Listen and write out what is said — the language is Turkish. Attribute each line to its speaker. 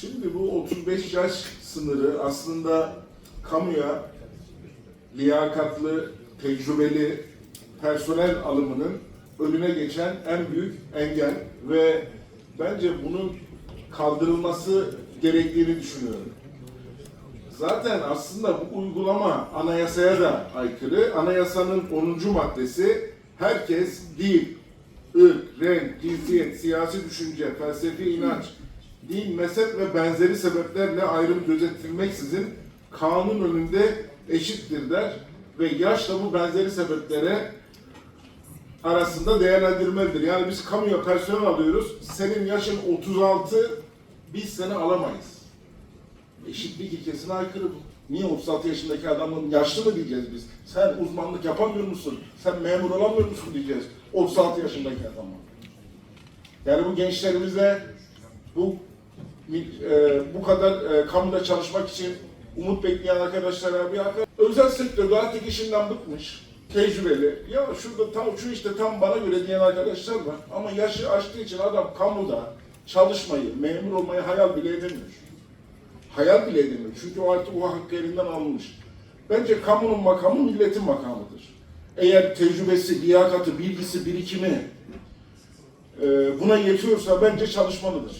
Speaker 1: Şimdi bu 35 yaş sınırı aslında kamuya liyakatlı, tecrübeli personel alımının önüne geçen en büyük engel ve bence bunun kaldırılması gerektiğini düşünüyorum. Zaten aslında bu uygulama anayasaya da aykırı. Anayasanın 10. maddesi herkes dil, ırk, renk, cinsiyet, siyasi düşünce, felsefi inanç, din, mezhep ve benzeri sebeplerle ayrım gözetilmeksizin kanun önünde eşittir der ve yaşla bu benzeri sebeplere arasında değerlendirmelidir. Yani biz kamuya personel alıyoruz. Senin yaşın 36, biz seni alamayız. Eşitlik ilkesine aykırı bu. Niye 36 yaşındaki adamın yaşlı mı diyeceğiz biz? Sen uzmanlık yapamıyor musun? Sen memur olamıyor musun diyeceğiz 36 yaşındaki adama. Yani bu gençlerimize bu bu kadar e, kamuda çalışmak için umut bekleyen arkadaşlara bir arkadaş, özel sektörde artık işinden bıkmış, tecrübeli. Ya şurada tam şu işte tam bana göre diyen arkadaşlar var. Ama yaşı aştığı için adam kamuda çalışmayı, memur olmayı hayal bile edemiyor. Hayal bile edemiyor. Çünkü o artık o hakkı elinden alınmış. Bence kamunun makamı milletin makamıdır. Eğer tecrübesi, liyakatı, bilgisi, birikimi e, buna yetiyorsa bence çalışmalıdır.